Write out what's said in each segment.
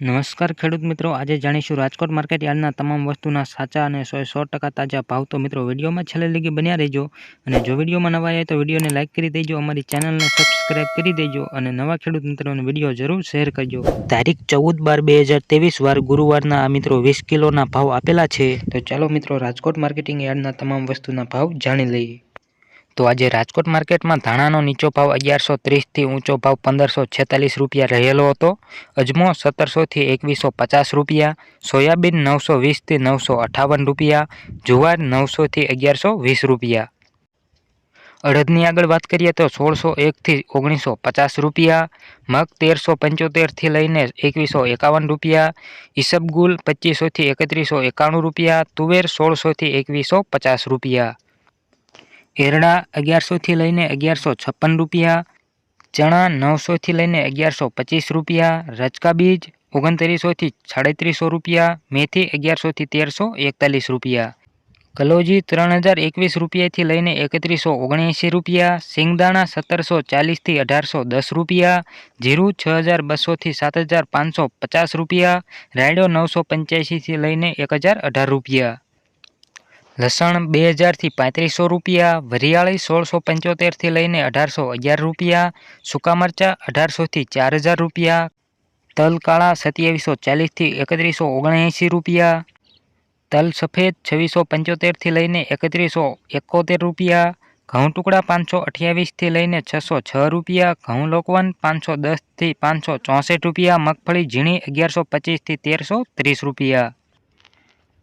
નમસ્કાર ખેડૂત મિત્રો. આજે જાણીશું રાજકોટ માર્કેટ યાર્ડના તમામ વસ્તુના સાચા અને સો સો ટકા તાજા ભાવ તો મિત્રો વિડીયોમાં છેલ્લે લગી બન્યા રહેજો. અને જો વિડીયોમાં નવા આવ્યા તો વિડીયોને લાઇક કરી દેજો, અમારી ચેનલને સબસ્ક્રાઇબ કરી દેજો અને નવા ખેડૂત મિત્રોને વીડિયો જરૂર શેર કરજો. તારીખ ચૌદ બાર બે હજાર ત્રેવીસ વાર ગુરુવારના આ મિત્રો વીસ કિલોના ભાવ આપેલા છે. તો ચાલો મિત્રો રાજકોટ માર્કેટિંગ યાર્ડના તમામ વસ્તુના ભાવ જાણી લઈએ. તો આજે રાજકોટ માર્કેટમાં ધાણાનો નીચો ભાવ અગિયારસો ત્રીસથી ઊંચો ભાવ પંદરસો છેતાલીસ રૂપિયા રહેલો હતો. અજમો સત્તરસોથી એકવીસો પચાસ રૂપિયા, સોયાબીન નવસો વીસથી નવસો અઠાવન રૂપિયા, જુવાર નવસોથી અગિયારસો વીસ રૂપિયા. અડદની આગળ વાત કરીએ તો સોળસો એકથી ઓગણીસો પચાસ રૂપિયા, મગ તેરસો પંચોતેરથી લઈને એકવીસો એકાવન રૂપિયા, ઈસબગુલ પચીસોથી એકત્રીસો એકાણું રૂપિયા, તુવેર સોળસોથી એકવીસો પચાસ રૂપિયા. એરડા અગિયારસોથી લઈને અગિયારસો છપ્પન રૂપિયા, ચણા નવસોથી લઈને અગિયારસો પચીસ રૂપિયા રચકા બીજ ઓગણત્રીસોથી સાડત્રીસો રૂપિયા, મેથી અગિયારસોથી તેરસો એકતાલીસ રૂપિયા. કલોજી ત્રણ હજાર એકવીસ રૂપિયાથી લઈને એકત્રીસો ઓગણએંસી રૂપિયા, સિંગદાણા સત્તરસો ચાલીસથી અઢારસો દસ રૂપિયા, જીરું છ હજાર બસોથી સાત હજાર પાંચસો પચાસ રૂપિયા, રાયડો નવસો પંચ્યાસીથી લઈને એક હજાર અઢાર રૂપિયા. લસણ બે હજારથી પાંત્રીસો રૂપિયા, વરિયાળી સોળસો પંચોતેરથી લઈને અઢારસો અગિયાર રૂપિયા, સૂકા મરચાં અઢારસોથી ચાર હજાર રૂપિયા, તલ કાળા સત્યાવીસો ચાલીસથી એકત્રીસો ઓગણએંસી રૂપિયા, તલ સફેદ છવ્વીસો પંચોતેરથી લઈને એકત્રીસો એકોતેર રૂપિયા, ઘઉં ટુકડા પાંચસો અઠ્યાવીસથી લઈને છસો છ રૂપિયા, ઘઉં લોકવન પાંચસો દસથી પાંચસો ચોસઠ રૂપિયા, મગફળી ઝીણી અગિયારસો પચીસથી તેરસો ત્રીસ રૂપિયા.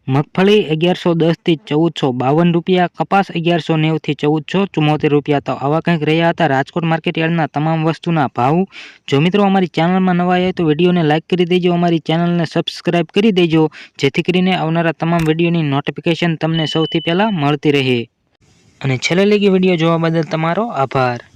મગફળી અગિયારસો દસથી ચૌદસો બાવન રૂપિયા, કપાસ અગિયારસો નેવથી ચૌદસો, ચુમ્મોતેર રૂપિયા. તો આવા કંઈક રહ્યા હતા રાજકોટ માર્કેટ યાર્ડના તમામ વસ્તુના ભાવ. જો મિત્રો અમારી ચેનલમાં નવા આવ્યા તો વિડીયોને લાઇક કરી દેજો, અમારી ચેનલને સબસ્ક્રાઇબ કરી દેજો, જેથી કરીને આવનારા તમામ વિડીયોની નોટિફિકેશન તમને સૌથી પહેલાં મળતી રહે. અને છેલ્લે લેગી વીડિયો જોવા બદલ તમારો આભાર.